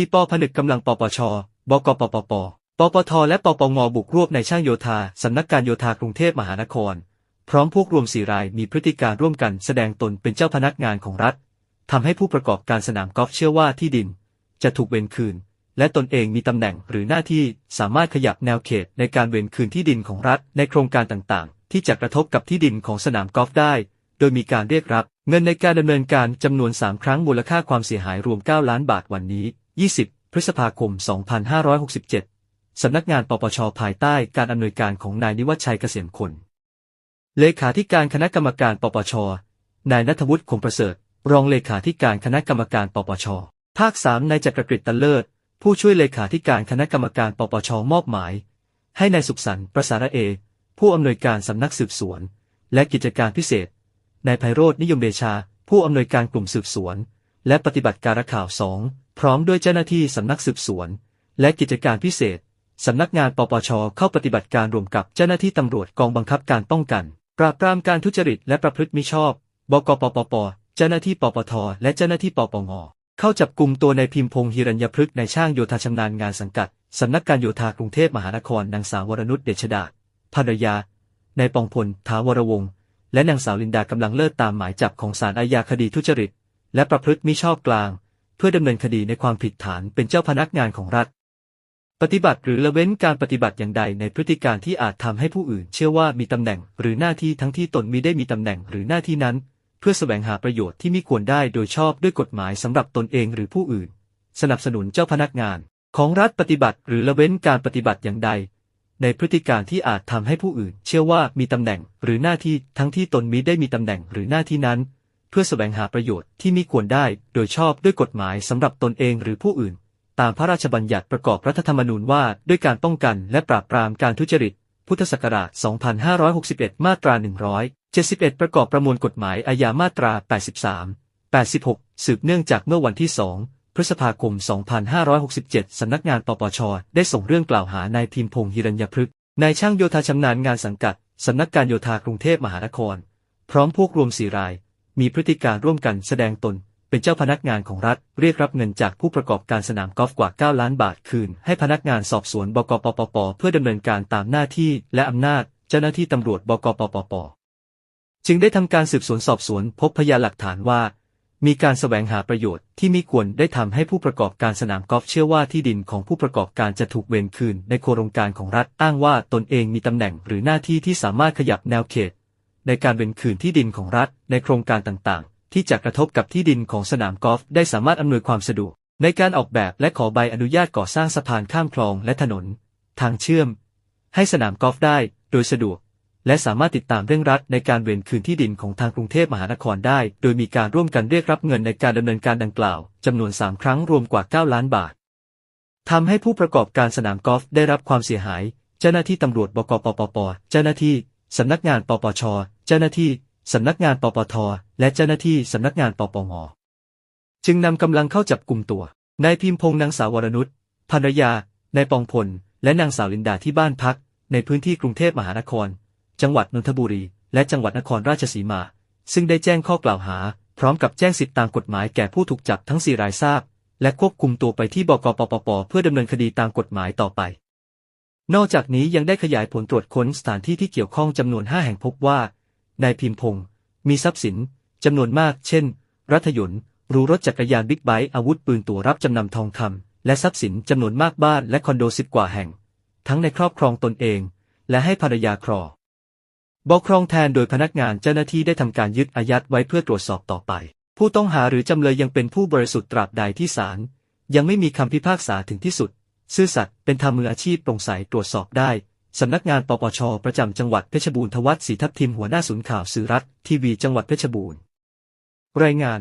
ซีปผนึกกำลังปปช บกปปป ปปท และปปงบุกรวบในช่างโยธาสำนักการโยธากรุงเทพมหานคร พร้อมพวกรวมสี่รายมีพฤติการร่วมกันแสดงตนเป็นเจ้าพนักงานของรัฐทำให้ผู้ประกอบการสนามกอล์ฟเชื่อว่าที่ดิน จะถูกเวนคืน และตนเองมีตำแหน่งหรือหน้าที่สามารถขยับแนวเขตในการเวนคืนที่ดินของรัฐในโครงการต่างๆ ที่จะกระทบกับที่ดินของสนามกอล์ฟได้ โดยมีการเรียกรับ เงินในการดำเนินการจำนวน 3 ครั้งมูลค่าความเสียหายรวม 9 ล้านบาทวันนี้ 20 พฤษภาคม 2567 สำนักงานปปชภายใต้การอำนวยการของนายนิวัชชัยเกษมคน เลขาธิการคณะกรรมการปปช นายนัทวุฒิคงประเสริฐ รองเลขาธิการคณะกรรมการปปช ภาค3นายจักรกฤษตันเลิศ ผู้ช่วยเลขาธิการคณะกรรมการปปชมอบหมาย ให้นายสุขสันต์ประสารเอ ผู้อำนวยการสำนักสืบสวน และกิจการพิเศษ นายไพโรธนิยมเดชา ผู้อำนวยการกลุ่มสืบสวน และปฏิบัติการข่าวสอง พร้อมด้วยเจ้าหน้าที่สำนักสืบสวน และกิจการพิเศษสำนักงานปปชเข้าปฏิบัติการรวมกับเจ้าหน้าที่ตำรวจกองบังคับการป้องกัน ปราบปรามการทุจริตและประพฤติมิชอบ บกปปป เจ้าหน้าที่ปปท และเจ้าหน้าที่ปปง เข้าจับกลุ่มตัวในพิมพงษ์ฮิรัญญพฤกษ์ในช่างโยธาชำนาญงานสังกัดสำนักการโยธากรุงเทพมหานครนางสาววรนุชเดชดาภรรยานายปองพลทาวรวงศ์และนางสาวลินดากำลังเลิศตามหมายจับของศาลอาญาคดีทุจริต และประพฤติมิชอบกลาง พื่อดำเนินคดีในความผิดฐานเป็นเจ้าพนักงานของรัฐ ปฏิบัติหรือละเว้นการปฏิบัติอย่างใดในพฤติการที่อาจทำให้ผู้อื่น เชื่อว่ามีตำแหน่งหรือหน้าที่ทั้งที่ตนมิได้มีตำแหน่งหรือหน้าที่นั้น เพื่อแสวงหาประโยชน์ที่มิควรได้โดยชอบด้วยกฎหมายสำหรับตนเองหรือผู้อื่น สนับสนุนเจ้าพนักงาน ของรัฐปฏิบัติหรือละเว้นการปฏิบัติอย่างใด ในพฤติการที่อาจทำให้ผู้อื่น เชื่อว่ามีตำแหน่งหรือหน้าที่ทั้งที่ตนมิได้มีตำแหน่งหรือหน้าที่นั้น เพื่อแสวงหาประโยชน์ที่มิควรได้โดยชอบด้วยกฎหมายสำหรับตนเองหรือผู้อื่น ตามพระราชบัญญัติประกอบรัฐธรรมนูญว่า ด้วยการป้องกันและปราบปรามการทุจริต พุทธศักราช 2561 มาตรา 171 ประกอบประมวลกฎหมายอาญามาตรา 83 86 สืบเนื่องจากเมื่อวันที่ 2 พฤษภาคม 2567 สำนักงานปปช ได้ส่งเรื่องกล่าวหานายพิมพงษ์ฮิรัญญพฤกษ์นายช่างโยธาชำนาญงานสังกัดสำนักการโยธากรุงเทพมหานคร พร้อมพวกรวมสี่ราย มีพฤติการร่วมกันแสดงตน เป็นเจ้าพนักงานของรัฐ เรียกรับเงินจากผู้ประกอบการสนามกอล์ฟกว่า 9 ล้านบาทคืน ให้พนักงานสอบสวนบกปปปเพื่อดำเนินการตามหน้าที่และอำนาจ เจ้าหน้าที่ตำรวจบกปปปจึงได้ทำการสืบสวนสอบสวนพบพยานหลักฐานว่ามีการแสวงหาประโยชน์ที่มิควรได้ทำให้ผู้ประกอบการสนามกอล์ฟเชื่อว่าที่ดินของผู้ประกอบการจะถูกเวนคืนในโครงการของรัฐอ้างว่าตนเองมีตำแหน่งหรือหน้าที่ที่สามารถขยับแนวเขต ในการเวนคืนที่ดินของรัฐในโครงการต่างๆ ที่จะกระทบกับที่ดินของสนามกอล์ฟได้สามารถอำนวยความสะดวก ในการออกแบบและขอใบอนุญาตก่อสร้างสะพานข้ามคลองและถนน ทางเชื่อม ให้สนามกอล์ฟได้โดยสะดวก และสามารถติดตามเร่งรัดในการเวนคืนที่ดินของทางกรุงเทพมหานครได้ โดยมีการร่วมกันเรียกรับเงินในการดำเนินการดังกล่าวจำนวน 3 ครั้งรวมกว่า 9 ล้านบาททำให้ผู้ประกอบการสนามกอล์ฟได้รับความเสียหาย เจ้าหน้าที่ตำรวจบกปปป เจ้าหน้าที่ สำนักงานปปช เจ้าหน้าที่สำนักงานปปท และเจ้าหน้าที่สำนักงานปปงจึงนำกำลังเข้าจับกลุ่มตัวนายพิมพงษ์นางสาววรนุชภรรยานายปองพล และนางสาวลินดาที่บ้านพัก ในพื้นที่กรุงเทพมหานคร จังหวัดนนทบุรี และจังหวัดนครราชสีมา ซึ่งได้แจ้งข้อกล่าวหา พร้อมกับแจ้งสิทธิตามกฎหมายแก่ผู้ถูกจับทั้งสี่รายทราบ และควบคุมตัวไปที่บกปปปเพื่อดำเนินคดีตามกฎหมายต่อไป นอกจากนี้ยังได้ขยายผลตรวจค้นสถานที่ที่เกี่ยวข้องจำนวน 5 แห่งพบว่า นายพิมพงษ์มีทรัพย์สินจำนวนมาก เช่น รัฐยนต์รูรถจักรยานบิ๊กไบค์อาวุธปืนตัวรับจำนำทองคำและทรัพย์สินจำนวนมากบ้านและคอนโดสิบกว่าแห่ง ทั้งในครอบครองตนเอง และให้ภรรยาครอบอกครองแทนโดยพนักงานเจ้าหน้าที่ได้ทำการยึดอายัดไว้เพื่อตรวจสอบต่อไป ผู้ต้องหาหรือจำเลยยังเป็นผู้บริสุทธิ์ตราบใดที่ศาลยังไม่มีคำพิพากษาถึงที่สุด ซื่อสัตย์เป็นธรรมมืออาชีพโปร่งใสตรวจสอบได้สำนักงานปปช ประจำจังหวัดเพชรบูรณ์ทวัฒน์ศรีทัพทิมหัวหน้าศูนย์ข่าวสื่อรัฐทีวีจังหวัดเพชรบูรณ์ รายงาน